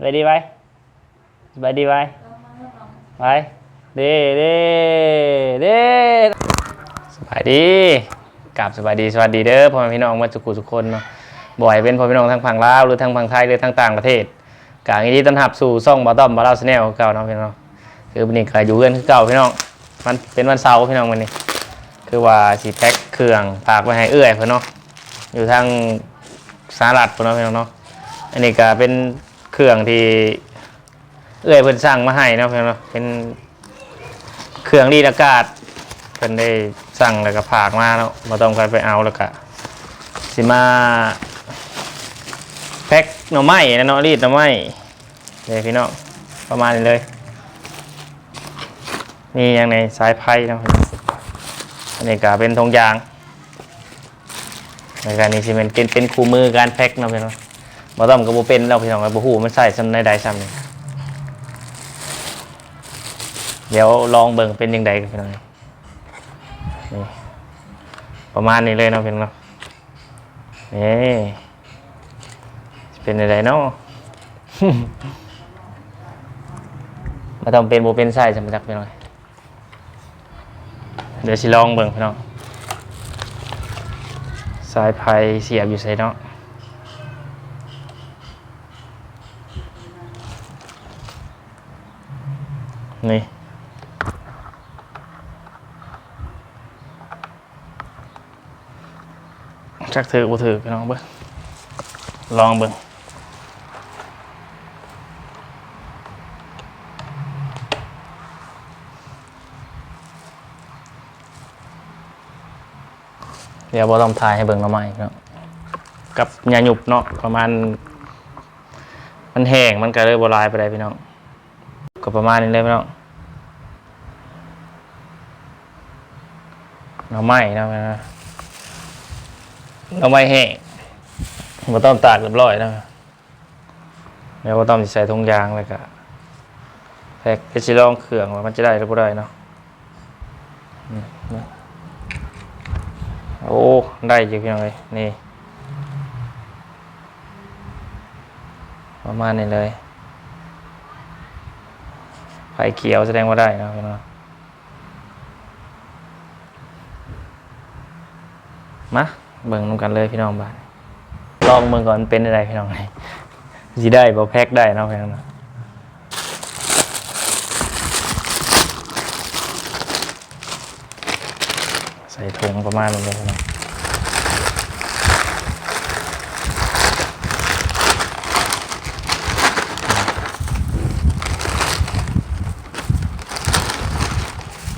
ไปดีไปสบายดีไปไปเด้เด้เด้สบายดีกราบสบายดีสวัสดีเด้อพ่อแม่พี่น้องมาสุขุทุคนเนาะบ่อยเป็นพ่อพี่น้องทั้งฝั่งลาวหรือทั้งฝั่งไทยหรือทั้งต่างประเทศกลางอีนี้ต้อนรับสู่ซ่องบอต้อมบอลลาสแนลเก่าเนาะพี่น้องคือวันนี้ก็อยู่เพื่อนคือเก่าพี่น้องมันเป็นวันเสาร์พี่น้องวันนี้ คือว่าสีแพ็คเครื่องฝากไว้ให้เอื้อยเพื่อนเนาะอยู่ทางสหรัฐเพื่อนเนาะพี่น้องเนาะอันนี้ก็เป็น เครื่องที่ เอื้อยเพิ่นสั่งมาให้เนาะพี่น้องเนาะเป็นเครื่องรีดอากาศเพิ่นได้สั่งแล้วก็ฝากมาเนาะมาต้องการไปเอาแล้วก็สิมาแพ็คหน่อไม้นะเนาะรีดหน่อไม้เลยพี่น้องประมาณนี้เลยนี่ยังในสายไพ่เนาะพี่น้องอันนี้ก็เป็นธงยางในการนี้สิเป็นเป็นเป็นคู่มือการแพ็คเนาะพี่น้อง บ่ต้องกับบ่เป็นเราพี่น้องกับบ่ฮู้มันใส่ซ้ำในใดซ้ำนี่เดี๋ยวลองเบิ่งเป็นยังไงกันพี่น้องนี่ประมาณนี้เลยเนาะพี่น้องเนาะนี่เป็นยังไงเนาะบ่ต้องเป็นบ่เป็นใส่ซ้ำจักพี่น้องเดี๋ยวสิลองเบิ่งพี่น้องสายไฟเสียบอยู่ใส่เนาะนี่ จักถือบ่ถือพี่น้องเบิ่งลองเบิ่งเดี๋ยวบ่ต้องถ่ายให้เบิ่งหน่อไม้พี่น้องกับยาหยุบเนาะประมาณ มันแห้งมันก็เลยบ่ลายไปได้พี่น้องก็ประมาณนี้เลยพี่น้องหน่อไม้เนาะพี่น้อง หน่อไม้แห้งบ่ต้องตากเรียบร้อยนะเดี๋ยวบ่ต้องใส่ถุงยางเลยก็แพ็คเฮ็ดสิลองเครื่องว่ามันจะได้หรือบ่ได้เนาะโอ้ ได้อยู่พี่น้องเอ้ยนี่ ประมาณนี้เลยไฟเขียวแสดงว่าได้นะพี่น้องมา เบิ่งนำกันเลยพี่น้องบ้านลองเบิ่งก่อนมันเป็นอะไรพี่น้องไงสิได้บ่แพ็กได้เนาะพี่น้องเนาะใส่ถุงประมาณนี้เลยพี่น้อง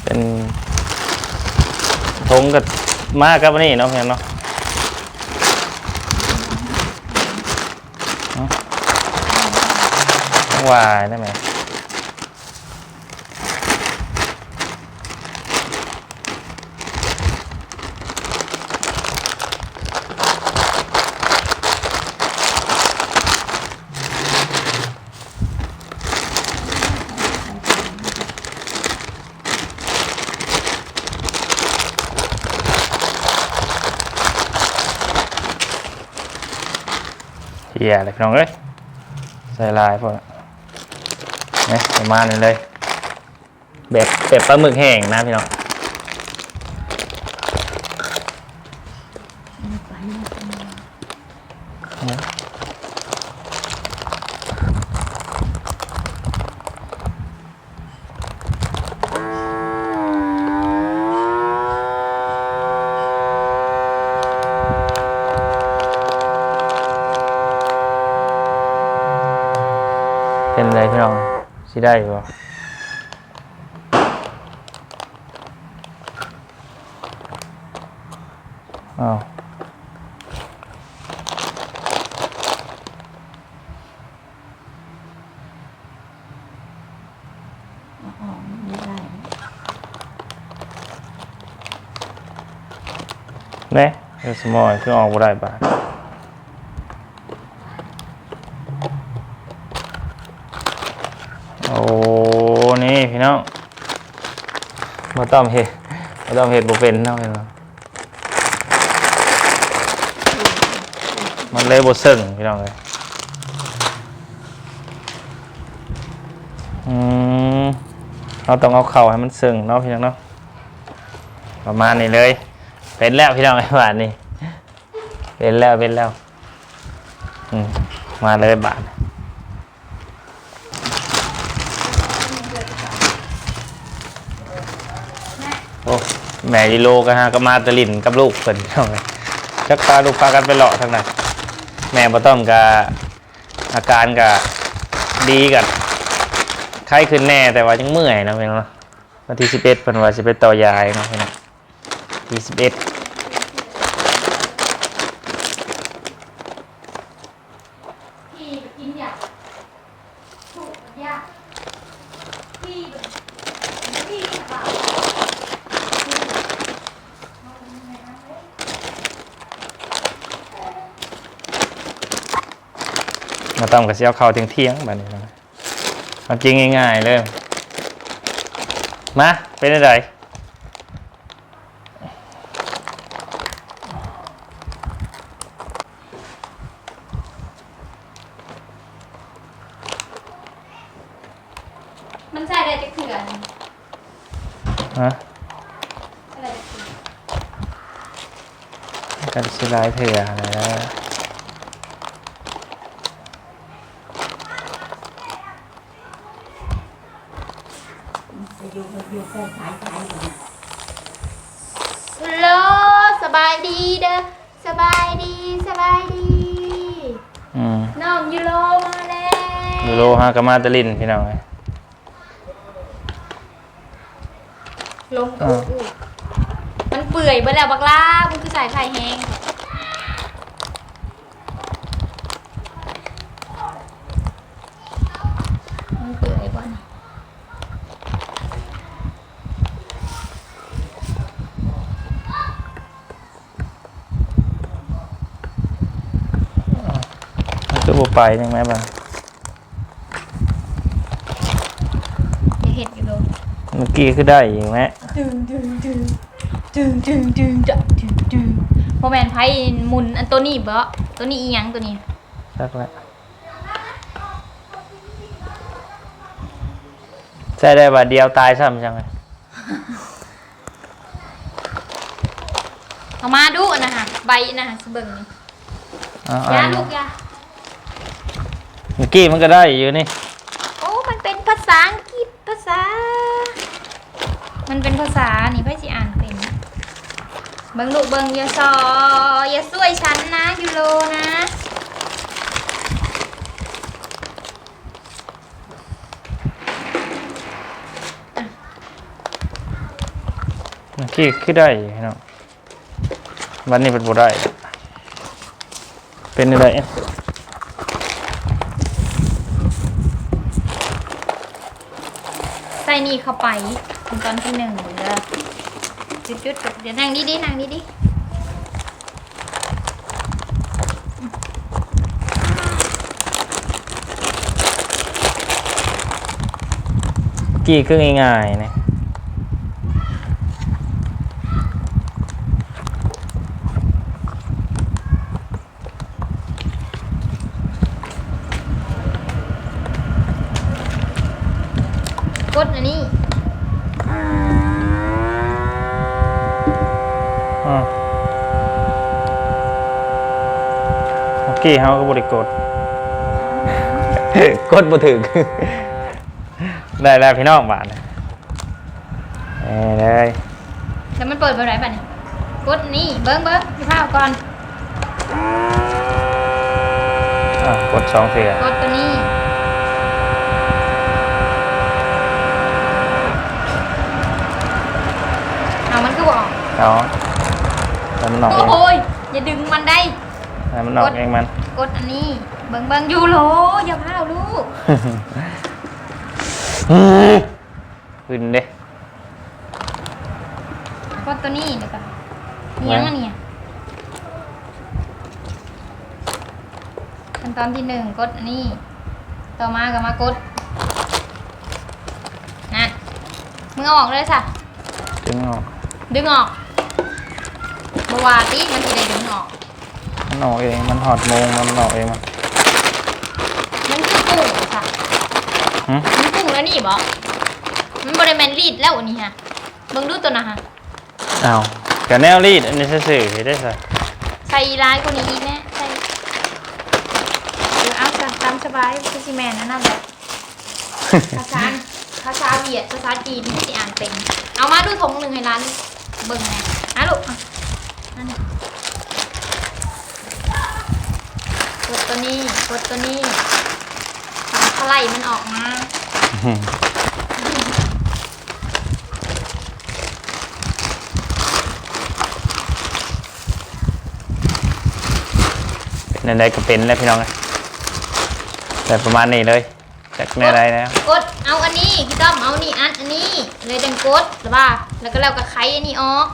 เป็นถุงกับมากกับนี่เนาะพี่น้องเนาะเนาะต้อง วายได้ไหม เฮียเลยพี่น้องเอ้ยใส่ลายพวกน่ะเนี่ยประมาณนี้เลย แบบแบบปลาหมึกแห้งนะพี่น้องเป็นอะไรพี่น้อง สิได้อยู่บ่อ้าวอ๋อไม่ได้เนี่ยเดี๋ยวสมอยคือออกบ่ได้บาทโอ้ นี่พี่น้องมา ต้อมเฮ็ดมาต้อมเฮ็ดบ่เป็นเนาะพี่น้องมันเลยบ่ซึ้งพี่น้องเลยอืมเราต้องเอาเข่าให้มันสึงเนาะพี่น้องเนาะประมาณนี้เลย เป็นแล้วพี่น้องไอ้บาทนี่เป็นแล้วเป็นแล้ว อืมมาเลยบาทโอ้ แม่ยีโลก็ฮะก็มาตะลินกับลูกเพิ่นพี่องเลยจักพาลูกพากันไปเลาะทางนั้นแม่บ่ต้อมกับอาการกับดีกับไข้ขึ้นแน่แต่ว่ายังเมื่อยนะพี่น้องเนาะวันที่สิบเอ็ดเป็นว่าสิบเอ็ดต่อยายเนาะพี่น้องที่สิบเอ็ดพี่ไปกินยาถูกยาพี่แบบพี่สบาย มาต้องกับเสียวเขาเที่ยงเที่ยงๆแบบนี้นะเอาจริงง่ายๆเลย มา เป็นอะไรมันใส่ได้จะเขื่อนฮะอะไรจะเขื่อนกันชิลายเถื่อ อะไรแล้วฮัลโหลสบายดีเด้อสบายดีสบายดีอืมน้องยูโรมาแล้วยูโรฮะกามาตะลินพี่น้องเลยลงกูกูมันเปื่อยไปแล้วบักลามันคือสายไข่แห้งมันเปื่อยบ่นี่ มันคือบุ ไปยังไงบ้างอย่าเห็ดอยู่โดเมื่อกี้คือได้อีกไหมดึงดึงดึงดึงดึงดึงดึงดึงดึงพอแมนไพ่หมุนอันตัวนี้เบาตัวนี้อีหยังตัวนี้สักแล้วใช่ได้บาทเดียวตายซ้ำจังเลยเอามาดูอันนะฮะใบนะฮะสเบิงนี่เอายาเอาลูกยาเมื่อกี้มันก็ได้อยู่นี่ โอ้ มันเป็นภาษาอังกฤษภาษา มันเป็นภาษา นี่ไพ่สิอ่านเป็นเบิงลูกเบิงอย่าซออย่าช่วยฉันนะยูโรนะเมื่อกี้คือได้อยู่พี่น้องวันนี้เป็นบ่ได้ เป็นอะไร ใส่ นี่เข้าไปถึงตอนที่หนึ่งเด้อจุดจุดๆเดี๋ยวนั่งดีดีๆนั่งดีดีเมื่อกี้คือง่ายๆนะ ๆกดอันนี้ อ่า เมื่อกี้เขาก็บริกดกดบ่ถึงได้แล้วพี่น้องบาทนะเอ้ยได้แล้วมันเปิดไปไหนบ้านี่กดนี่เบิ้งเบิ้งพี่ภาพก่อนอะกดสองเสียกดตัวนี้เอามันก็บอกเอาแล้วมันออกเอง โอ้ยอย่าดึงมันได้ แล้วมันออกเองมัน กดอันนี้ เบิ้งเบิ้งยูโรอย่าพลาดลูกขึ้นเด้กดตัวนี้เดี๋ยวก่อนเนียงอันเนี้ยขั้นตอนที่หนึ่งกดอันนี้ ต่อมาก็มากดนั่นมึงเอาออกเลยสะดึงออก ดึงออกบวาติมันจะได้ดึงออก มันออกเอง มันหอดโมง มันออกเองมันมันคือกุ้งค่ะหึมันกุ้งแล้วนี่บอกมันบริแมนรีดแล้วอันนี้ฮะเบิ่งดูตัวนะฮะเอากับแนวรีดอันนี้ซื่อๆได้สิใส่ร้ายกว่านี้อีกแน่ใส่เออเอาซะตามสบายคือซีแมนนั่นนั่นแหละภาษาภาษาเวียดภาษาจีนที่สิอ่านเป็น เอามาดูทงหนึ่งให้ร้านเบิ่งไงอะลูกอะนั่นนี่กด ตัวนี้กดตัวนี้ทำอะไรมันออกมาเป็นอะไรก็เป็นแล้วพี่น้องเอ้ยแต่ประมาณนี้เลยจากในอะไรแล้วกดเอาอันนี้พี่ต้อมเอานี่อันอันนี้เลยดังกดหรือว่าแล้วก็แล้วก็ไขอันนี้ออก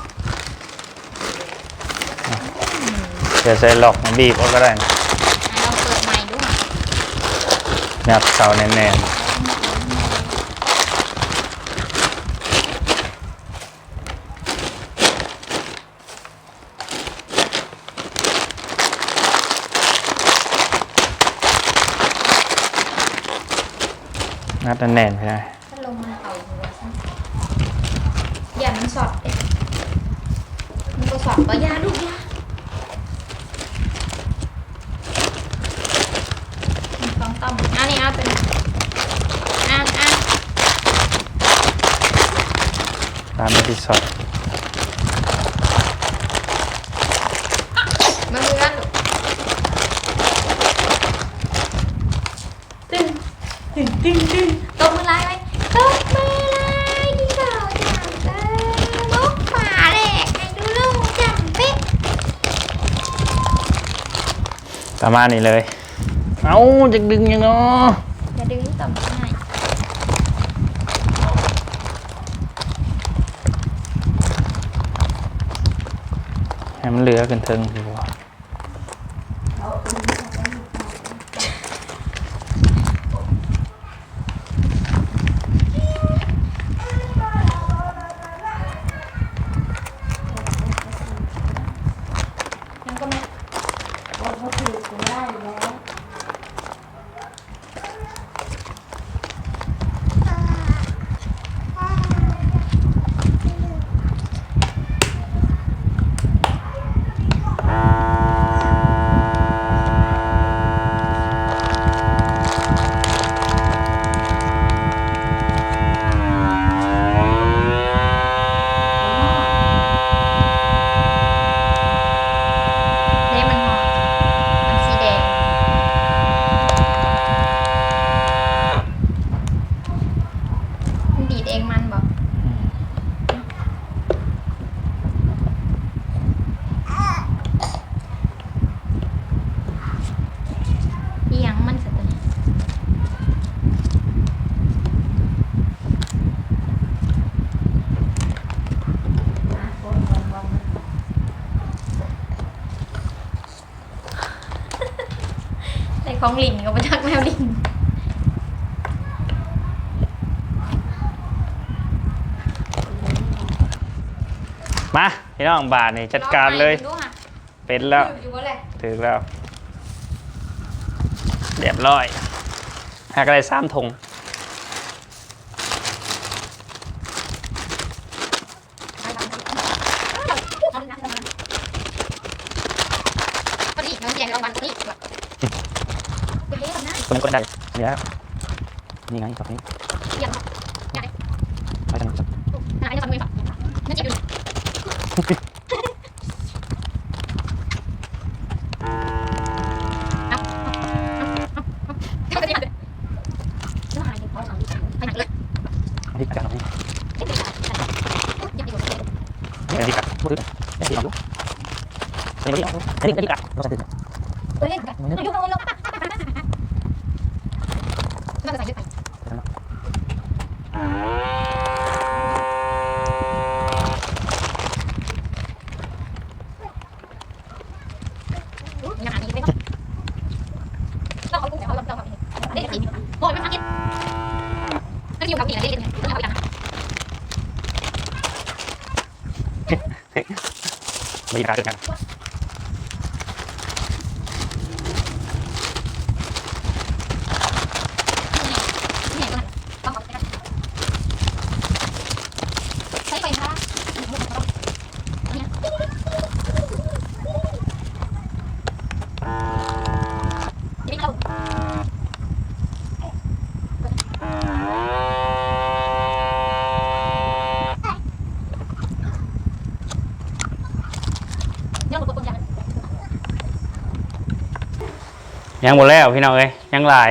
เดี๋ยวใส่หลอกมาบีบเอาก็ได้นะ อะเราเปิดใหม่ดู งับเสาแน่นๆงัดแน่นๆพี่น้องถ้าลมมันเป่าหัวซะอย่ามันสอดเด็มันก็สอดปะยาลูกยาต้องต้อมอันนี้เอาเป็นอ่านอ่าน ตามที่สอดมาเพื่อนลูกตึ้งตึ้งตึ้งตึ้งตบมือไล่ไว้ตบมือไล่ที่เขาจังเตอลุกป่าแหลกให้ดูลุงจังเป๊ะประมาณนี้เลย เอาจะดึงยังเนาะ เรือกันทั้ง ใส่ของลิงก็มาจากแมวลิงมาพี่น้องบาทนี่จัดการเลยดูค่ะเป็นแล้วอยู่ว่าแหละถึงแล้ว เรียบร้อยหากอะไรสามถุง ไม่ก็ได้เดี๋ยวนี่ไงสองนี้ยังยังไปทางนี้ไหนจะทำยังไงนั่นจะดูนี่กันนี่นี่กันพูดถึงนี่กันนี่กันนี่กันนี่กันนี่กัน อยู่กับหมีนะเด็กๆต้องเอาไปไม่ได้เลยน ยังหมดแล้วพี่น้องเอ้ยยังหลาย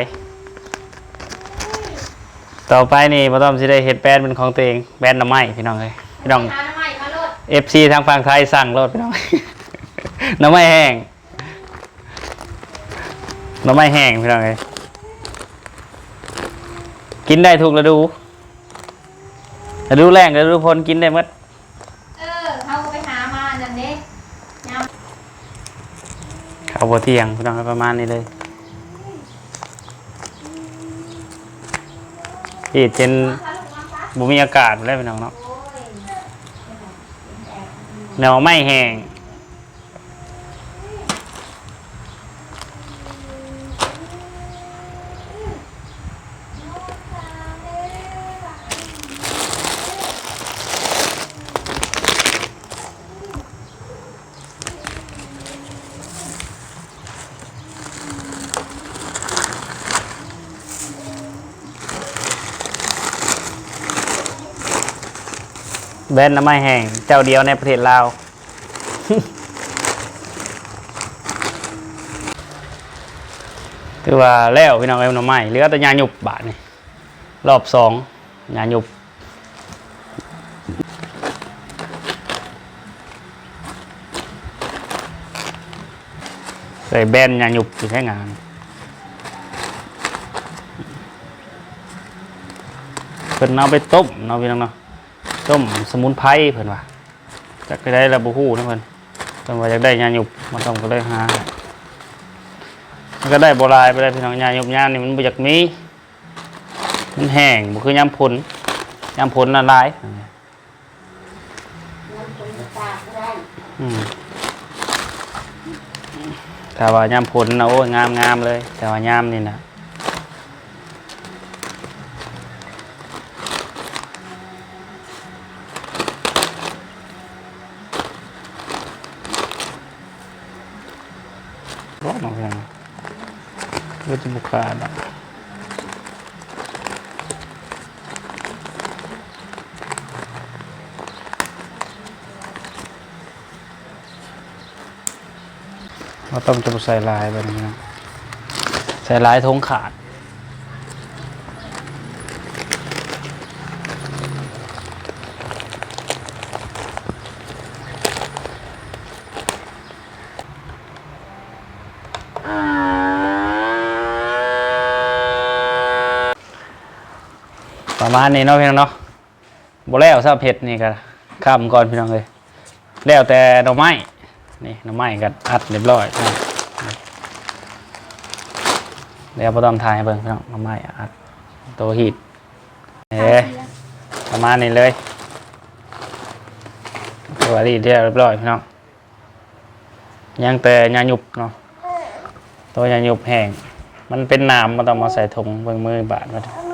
ต่อไปนี่บ่ต้องสิได้เฮ็ดแบรนด์เป็นของตัวเองแบรนด์หน้ำไม้พี่น้องเอ้ยพี่น้องหาหน้ำใหม่มาโลด FC ทางฝั่งไทยสั่งรถพี่น้อง หน้ำไม้แห้งหน้ำไม้แห้งพี่น้องเอ้ยกินได้ทุกฤดูฤดูแล้งฤดูฝนกินได้หมด เออเขาก็ไปหามานั่นเด้ยามข้าวบ่เที่ยงพี่น้องเอ้ยประมาณนี้เลย อีดจนมาค่ะลูกมาค่ะบ่มีอากาศแล้วพี่น้องเนาะโอ้ยแนวไม้แห้ง แบรนด์น้ำไม้แห้งเจ้าเดียวในประเทศลาว คือว่าแล้วพี่น้องเอ้ยหน้ำไม้เหลือแต่ยาหยุบบาทนี่รอบสองยาหยุบใส่แบนยาหยุบใช้งานเพิ่นเอาไปต้มเนาะพี่น้องเนาะ ต้มสมุนไพรเพิ่นว่าจักไปได้ระบุฮู้นะเพิ่นเพิ่นว่าอยากได้ยาหยุบมาต้มก็เลยหามันก็ได้โบราณไปได้พี่น้องยาหยุบยามนี่มันบ่อยากมีมันแห้งบ่คือยามผลยามผลละลายอืมถ้าว่ายามผลนะโอ้ยงามงามเลย แต่ว่ายามนี่นะ ก็จะบุขาดอะเราต้องจะใส่ลายแบบนี้นะใส่ลายทงขาด ประมาณนี้เนาะพี่น้องเนาะบ่แล้วซาเผ็ดนี่ก็ข้ามก่อนพี่น้องเลยแล้วแต่ดอกไม้นี่หน้ำไม้กันอัดเรียบร้อยนะเดี๋ยวพอตอมทายเบิ่งพี่น้องหน้ำไม้อัดตัวหีดเอ๊ะประมาณนี้เลยตัวดีเรียบร้อยพี่น้องยังแต่ยาหยุบเนาะตัวยาหยุบแห้งมันเป็นน้ำมันต้องมาใส่ถุงเบิ่งมือบาดมา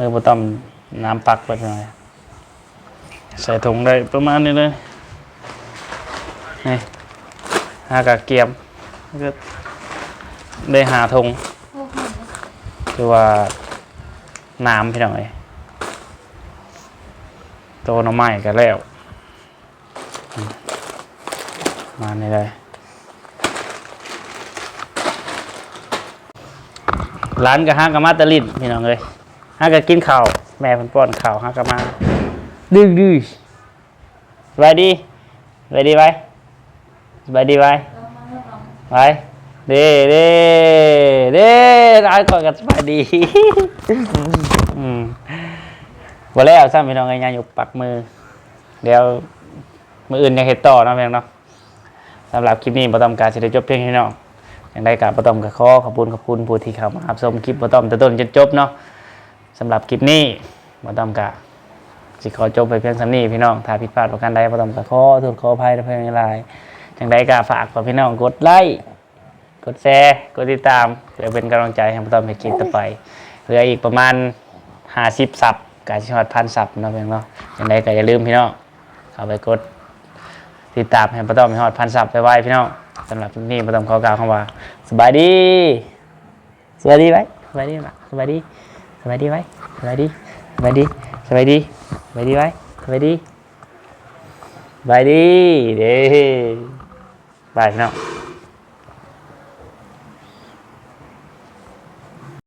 มือบ่ต้องน้ำปักไปหน่อยใส่ถุงได้ประมาณนี้เลยนี่หากะเกียมก็ได้หาธงคือว่าน้ำพี่น้อยโตน้ำไม้กันแล้วมมานี่เลยร้านกับห้างกับมาตะลินพี่น้องเลย ห้ากับกินข้าวแม่เพิ่นป้อนข้าวห้ากับมาดื้อดื้อสบายดีสบายดีไว้สบายดีไว้ลองมาเริ่มลองไปเด้เด้เด้ร้านก่อนกันสบายดีอืมวันแล้วซ้ำพี่น้องไงยานอยู่ปักมือเดี๋ยวมืออื่นยังเห็ดต่อเนาะเพียงเนาะสำหรับคลิปนี้ประตอมการสิได้จบเพียงแค่นี้เนาะอย่างไรกับประตอมกับข้อขอบคุณขอบคุณผู้ที่เข้ามารับชมคลิปประตอมแต่ต้นจนจบเนาะ สำหรับคลิปนี้ประตอมกะสิขอจบไปเพียงสำนี้พี่น้องถ้าผิดพลาดประการใดประตอมกับข้อโทษขออภัยในเพียงไรอย่างไรก็ฝากขอพี่น้องกดไลค์กดแชร์กดติดตามเพื่อเป็นกำลังใจให้ผมต่อไปคลิปต่อไปเหลืออีกประมาณห้าสิบซับกาชิฮอดพันซับเนาะเพียงเนาะอย่างไรก็อย่าลืมพี่น้องเข้าไปกดติดตามให้ป้าต้อมให้ฮอดพันซับไปไว้พี่น้องสำหรับคลิปนี้ป้าต้อมขอกล่าวคำว่าสบายดีสบายดีไหมสบายดีไหมสบายดี บายดีไหมสบายดีสบายดีสบายดีสบายดีไหมสบายดีสบายดีเด้บายเนาะ